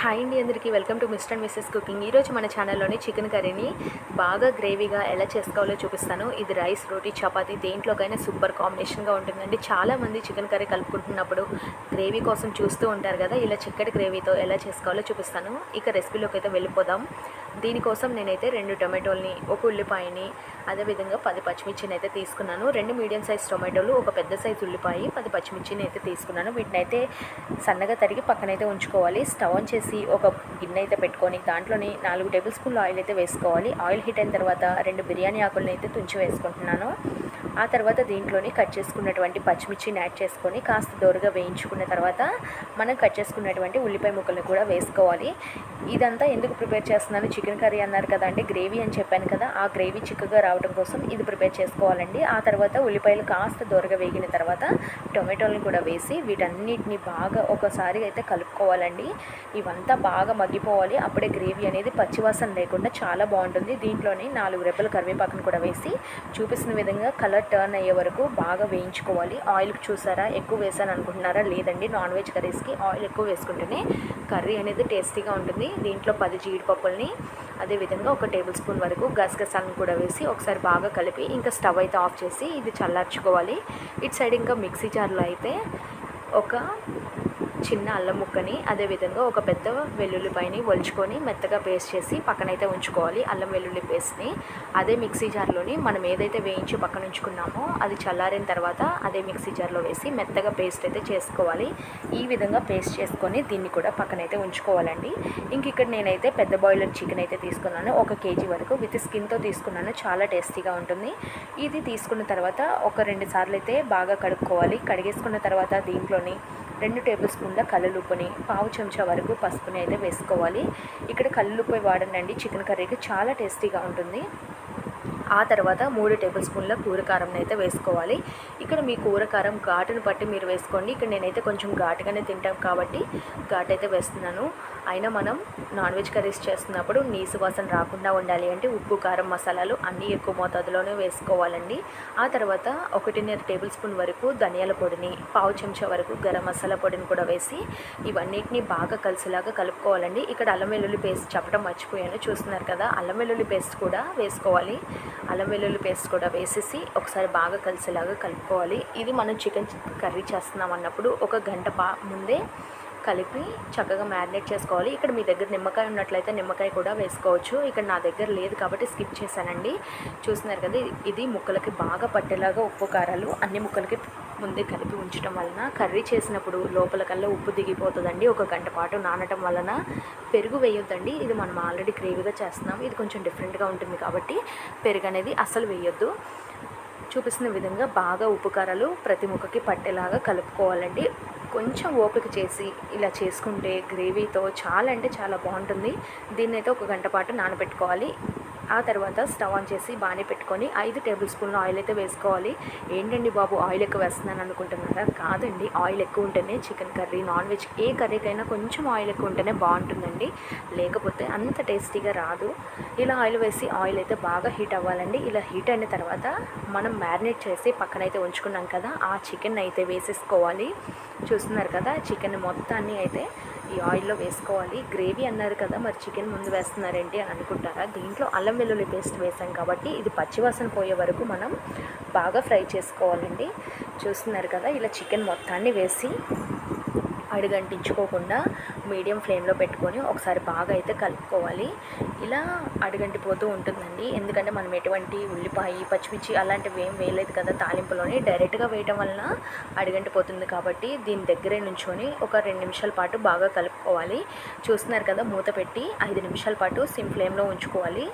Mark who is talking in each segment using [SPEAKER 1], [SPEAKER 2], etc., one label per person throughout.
[SPEAKER 1] Hi అండి అందరికీ. Welcome to Mr and Mrs cooking. ఈరోజు మన ఛానల్లోని చికెన్ కర్రీని బాగా గ్రేవీగా ఎలా చేసుకోవాలో చూపిస్తాను. ఇది రైస్ రోటీ చపాతీ దేంట్లోకైనా సూపర్ కాంబినేషన్గా ఉంటుందండి. చాలామంది చికెన్ కర్రీ కలుపుకుంటున్నప్పుడు గ్రేవీ కోసం చూస్తూ ఉంటారు కదా ఇలా చిక్కటి గ్రేవీతో ఎలా చేసుకోవాలో చూపిస్తాను. ఇక రెసిపీలోకి అయితే వెళ్ళిపోదాం. దీనికోసం నేనైతే రెండు టొమాటోల్ని ఒక ఉల్లిపాయని అదేవిధంగా పది పచ్చిమిర్చిని అయితే తీసుకున్నాను. రెండు మీడియం సైజ్ టొమాటోలు ఒక పెద్ద సైజ్ ఉల్లిపాయ పది పచ్చిమిర్చిని అయితే తీసుకున్నాను. వీటిని అయితే సన్నగా తరిగి పక్కనైతే ఉంచుకోవాలి. స్టవ్ ఆన్ చేసి ఒక గిన్నె అయితే పెట్టుకొని దాంట్లోని నాలుగు టేబుల్ స్పూన్లు ఆయిల్ అయితే వేసుకోవాలి. ఆయిల్ హీట్ అయిన తర్వాత రెండు బిర్యానీ ఆకులను అయితే తుంచి వేసుకుంటున్నాను. ఆ తర్వాత దీంట్లోని కట్ చేసుకున్నటువంటి పచ్చిమిర్చిని యాడ్ చేసుకొని కాస్త దోరగా వేయించుకున్న తర్వాత మనం కట్ చేసుకున్నటువంటి ఉల్లిపాయ ముక్కలను కూడా వేసుకోవాలి. ఇదంతా ఎందుకు ప్రిపేర్ చేస్తున్నాను? చికెన్ కర్రీ అన్నారు కదా అంటే గ్రేవీ అని చెప్పాను కదా ఆ గ్రేవీ చిక్కగా రావడం కోసం ఇది ప్రిపేర్ చేసుకోవాలండి. ఆ తర్వాత ఉల్లిపాయలు కాస్త దోరగా వేగిన తర్వాత టొమాటోలను కూడా వేసి వీటన్నిటిని బాగా ఒకసారి అయితే కలుపుకోవాలండి. ఇవంతా బాగా మగ్గిపోవాలి. అప్పుడే గ్రేవీ అనేది పచ్చివాసన లేకుండా చాలా బాగుంటుంది. దీంట్లోని నాలుగు రెబ్బల కరివేపాకును కూడా వేసి చూపిస్తున్న విధంగా కలర్ టర్న్ అయ్యే వరకు బాగా వేయించుకోవాలి. ఆయిల్ చూసారా? ఎక్కువ వేసాను అనుకుంటున్నారా లేదండి. నాన్ వెజ్ కర్రీస్కి ఆయిల్ ఎక్కువ వేసుకుంటేనే కర్రీ అనేది టేస్టీగా ఉంటుంది. దీంట్లో పది జీడిపప్పుల్ని అదేవిధంగా ఒక టేబుల్ స్పూన్ వరకు గసగసాలను కూడా వేసి ఒకసారి బాగా కలిపి ఇంకా స్టవ్ అయితే ఆఫ్ చేసి ఇది చల్లార్చుకోవాలి. ఇటు సైడ్ ఇంకా మిక్సీ జార్లో అయితే ఒక చిన్న అల్లం ముక్కని అదేవిధంగా ఒక పెద్ద వెల్లుల్లిపాయని ఒలుచుకొని మెత్తగా పేస్ట్ చేసి పక్కనైతే ఉంచుకోవాలి అల్లం వెల్లుల్లి పేస్ట్ని. అదే మిక్సీ జార్లోని మనం ఏదైతే వేయించి పక్కన ఉంచుకున్నామో అది చల్లారిన తర్వాత అదే మిక్సీ జార్లో వేసి మెత్తగా పేస్ట్ అయితే చేసుకోవాలి. ఈ విధంగా పేస్ట్ చేసుకొని దీన్ని కూడా పక్కనైతే ఉంచుకోవాలండి. ఇంక ఇక్కడ నేనైతే పెద్ద బాయిలర్ చికెన్ అయితే తీసుకున్నాను. ఒక కేజీ వరకు విత్ స్కిన్తో తీసుకున్నాను. చాలా టేస్టీగా ఉంటుంది. ఇది తీసుకున్న తర్వాత ఒక రెండు సార్లు అయితే బాగా కడుక్కోవాలి. కడిగేసుకున్న తర్వాత దీంట్లోని రెండు టేబుల్ స్పూన్ల కల్లుప్పుని పావు చెంచా వరకు పసుపుని అయితే వేసుకోవాలి. ఇక్కడ కల్లుప్పు వాడండి చికెన్ కర్రీకి చాలా టేస్టీగా ఉంటుంది. ఆ తర్వాత మూడు టేబుల్ స్పూన్ల కూరకారం అయితే వేసుకోవాలి. ఇక్కడ మీ కూరకారం ఘాటును బట్టి మీరు వేసుకోండి. ఇక్కడ నేనైతే కొంచెం ఘాటుగానే తింటాం కాబట్టి ఘాటు అయితే వేస్తున్నాను. అయినా మనం నాన్ వెజ్ కర్రీస్ చేస్తున్నప్పుడు నీసు వాసన రాకుండా ఉండాలి అంటే ఉప్పు కారం మసాలాలు అన్నీ ఎక్కువ మోతాదులోనే వేసుకోవాలండి. ఆ తర్వాత ఒకటిన్నర టేబుల్ స్పూన్ వరకు ధనియాల పొడిని పావు చెంచా వరకు గరం మసాలా పొడిని కూడా వేసి ఇవన్నిటిని బాగా కలిసిలాగా కలుపుకోవాలండి. ఇక్కడ అల్లం వెల్లుల్లి పేస్ట్ చెప్పడం మర్చిపోయాను. చూస్తున్నారు కదా అల్లం వెల్లుల్లి పేస్ట్ కూడా వేసుకోవాలి. అల్లం వెల్లుల్లి పేస్ట్ కూడా వేసేసి ఒకసారి బాగా కలిసేలాగా కలుపుకోవాలి. ఇది మనం చికెన్ కర్రీ చేస్తున్నాం అన్నప్పుడు ఒక గంట బా ముందే కలిపి చక్కగా మ్యారినేట్ చేసుకోవాలి. ఇక్కడ మీ దగ్గర నిమ్మకాయ ఉన్నట్లయితే నిమ్మకాయ కూడా వేసుకోవచ్చు. ఇక్కడ నా దగ్గర లేదు కాబట్టి స్కిప్ చేశానండి. చూస్తున్నారు కదా ఇది ముక్కలకి బాగా పట్టేలాగా ఉప్పు కారాలు అన్ని ముక్కలకి ముందే కలిపి ఉంచడం వలన కర్రీ చేసినప్పుడు లోపల కల్లా ఉప్పు దిగిపోతుందండి. ఒక గంట పాటు నానటం వలన పెరుగు వేయొద్దండి. ఇది మనం ఆల్రెడీ గ్రేవీగా చేస్తున్నాం. ఇది కొంచెం డిఫరెంట్గా ఉంటుంది కాబట్టి పెరుగు అనేది అసలు వేయొద్దు. చూపిస్తున్న విధంగా బాగా ఉప్పు కారాలు ప్రతి ముక్కకి పట్టేలాగా కలుపుకోవాలండి. కొంచెం ఓపిక చేసి ఇలా చేసుకుంటే గ్రేవీతో చాలా అంటే చాలా బాగుంటుంది. దీన్ని అయితే ఒక గంట పాటు నానబెట్టుకోవాలి. ఆ తర్వాత స్టవ్ ఆన్ చేసి బాగానే పెట్టుకొని ఐదు టేబుల్ స్పూన్ల ఆయిల్ అయితే వేసుకోవాలి. ఏంటండి బాబు ఆయిల్ ఎక్కువ వేస్తున్నాను అనుకుంటున్నారా? కాదండి ఆయిల్ ఎక్కువ ఉంటేనే చికెన్ కర్రీ నాన్ వెజ్ ఏ కర్రీకైనా కొంచెం ఆయిల్ ఎక్కువ ఉంటేనే బాగుంటుందండి. లేకపోతే అంత టేస్టీగా రాదు. ఇలా ఆయిల్ వేసి ఆయిల్ అయితే బాగా హీట్ అవ్వాలండి. ఇలా హీట్ అయిన తర్వాత మనం మ్యారినేట్ చేసి పక్కనైతే ఉంచుకున్నాం కదా ఆ చికెన్ అయితే వేసేసుకోవాలి. చూస్తున్నారు కదా చికెన్ మొత్తాన్ని అయితే ఈ ఆయిల్లో వేసుకోవాలి. గ్రేవీ అన్నారు కదా మరి చికెన్ ముందు వేస్తున్నారేంటి అని అనుకుంటారా? దీంట్లో అల్లం వెల్లుల్లి పేస్ట్ వేసాం కాబట్టి ఇది పచ్చివాసన పోయే వరకు మనం బాగా ఫ్రై చేసుకోవాలండి. చూస్తున్నారు కదా ఇలా చికెన్ మొత్తాన్ని వేసి అడుగంటించుకోకుండా మీడియం ఫ్లేమ్లో పెట్టుకొని ఒకసారి బాగా అయితే కలుపుకోవాలి. ఇలా అడుగంటిపోతూ ఉంటుందండి. ఎందుకంటే మనం ఎటువంటి ఉల్లిపాయ పచ్చిమిర్చి అలాంటివి ఏం వేయలేదు కదా తాలింపులోని. డైరెక్ట్గా వేయటం వలన అడుగంటిపోతుంది కాబట్టి దీని దగ్గరే నుంచొని ఒక రెండు నిమిషాల పాటు బాగా కలుపుకోవాలి. చూస్తున్నారు కదా మూత పెట్టి ఐదు నిమిషాల పాటు సిమ్ ఫ్లేమ్లో ఉంచుకోవాలి.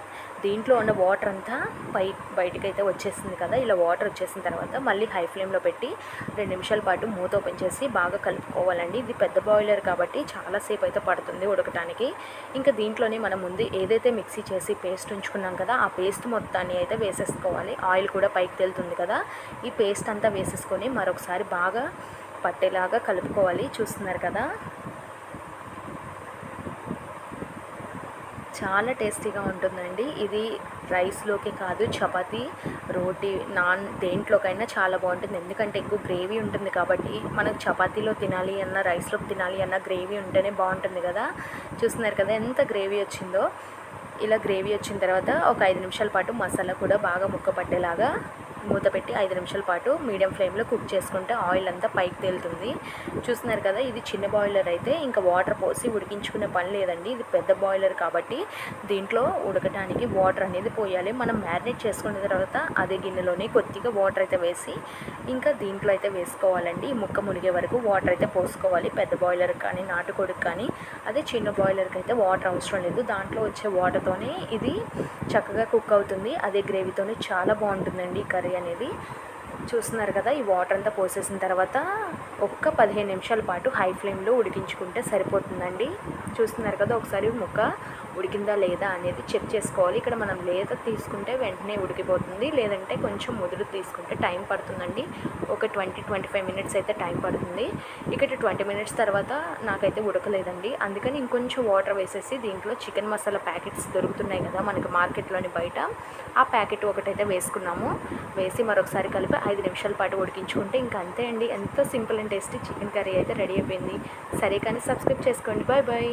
[SPEAKER 1] దీంట్లో ఉన్న వాటర్ అంతా పై బయటకైతే అయితే వచ్చేసింది కదా. ఇలా వాటర్ వచ్చేసిన తర్వాత మళ్ళీ హై ఫ్లేమ్లో పెట్టి రెండు నిమిషాల పాటు మూత ఓపెన్ చేసి బాగా కలుపుకోవాలండి. ఇది పెద్ద బాయిలర్ కాబట్టి చాలాసేపు అయితే పడుతుంది ఉడకటానికి. ఇంకా దీంట్లోనే మనం ముందు ఏదైతే మిక్సీ చేసి పేస్ట్ ఉంచుకున్నాం కదా ఆ పేస్ట్ మొత్తాన్ని అయితే వేసేసుకోవాలి. ఆయిల్ కూడా పైకి తెలుతుంది కదా. ఈ పేస్ట్ అంతా వేసేసుకొని మరొకసారి బాగా పట్టేలాగా కలుపుకోవాలి. చూస్తున్నారు కదా? చాలా టేస్టీగా ఉంటుందండి. ఇది రైస్లోకి కాదు చపాతీ రోటీ నాన్ దేంట్లోకైనా చాలా బాగుంటుంది. ఎందుకంటే ఎక్కువ గ్రేవీ ఉంటుంది కాబట్టి మనకు చపాతీలో తినాలి అన్న రైస్లో తినాలి అన్న గ్రేవీ ఉంటేనే బాగుంటుంది కదా. చూస్తున్నారు కదా ఎంత గ్రేవీ వచ్చిందో. ఇలా గ్రేవీ వచ్చిన తర్వాత ఒక ఐదు నిమిషాల పాటు మసాలా కూడా బాగా ముక్క పట్టేలాగా మూత పెట్టి ఐదు నిమిషాల పాటు మీడియం ఫ్లేమ్లో కుక్ చేసుకుంటే ఆయిల్ అంతా పైకి తేలుతుంది. చూస్తున్నారు కదా ఇది చిన్న బాయిలర్ అయితే ఇంకా వాటర్ పోసి ఉడికించుకునే పని లేదండి. ఇది పెద్ద బాయిలర్ కాబట్టి దీంట్లో ఉడకడానికి వాటర్ అనేది పోయాలి. మనం మ్యారినేట్ చేసుకున్న తర్వాత అదే గిన్నెలోనే కొద్దిగా వాటర్ అయితే వేసి ఇంకా దీంట్లో అయితే వేసుకోవాలండి. ఈ ముక్క మునిగే వరకు వాటర్ అయితే పోసుకోవాలి. పెద్ద బాయిలర్ కానీ నాటుకోడికి కానీ అదే చిన్న బాయిలర్కి అయితే వాటర్ అవసరం లేదు. దాంట్లో వచ్చే వాటర్తోనే ఇది చక్కగా కుక్ అవుతుంది. అదే గ్రేవీతోనే చాలా బాగుంటుందండి ఈ కర్రీ అనేది చూస్తున్నారు కదా ఈ వాటర్ అంతా పోసేసిన తర్వాత ఒక్క పదిహేను నిమిషాల పాటు హై ఫ్లేమ్లో ఉడికించుకుంటే సరిపోతుందండి. చూస్తున్నారు కదా ఒకసారి ముక్క ఉడికిందా లేదా అనేది చెక్ చేసుకోవాలి. ఇక్కడ మనం లేత తీసుకుంటే వెంటనే ఉడికిపోతుంది. లేదంటే కొంచెం ముదురు తీసుకుంటే టైం పడుతుందండి. ఒక ట్వంటీ ట్వంటీ ఫైవ్ మినిట్స్ అయితే టైం పడుతుంది. ఇక్కడ ట్వంటీ మినిట్స్ తర్వాత నాకైతే ఉడకలేదండి. అందుకని ఇంకొంచెం వాటర్ వేసేసి దీంట్లో చికెన్ మసాలా ప్యాకెట్స్ దొరుకుతున్నాయి కదా మనకి మార్కెట్లోని బయట. ఆ ప్యాకెట్ ఒకటైతే వేసుకున్నాము. వేసి మరొకసారి కలిపి ఐదు నిమిషాల పాటు ఉడికించుకుంటే ఇంకా అంతే అండి. ఎంతో simple and tasty chicken curry అయితే రెడీ అయిపోయింది. సరే కానీ సబ్స్క్రైబ్ చేసుకోండి. Bye bye.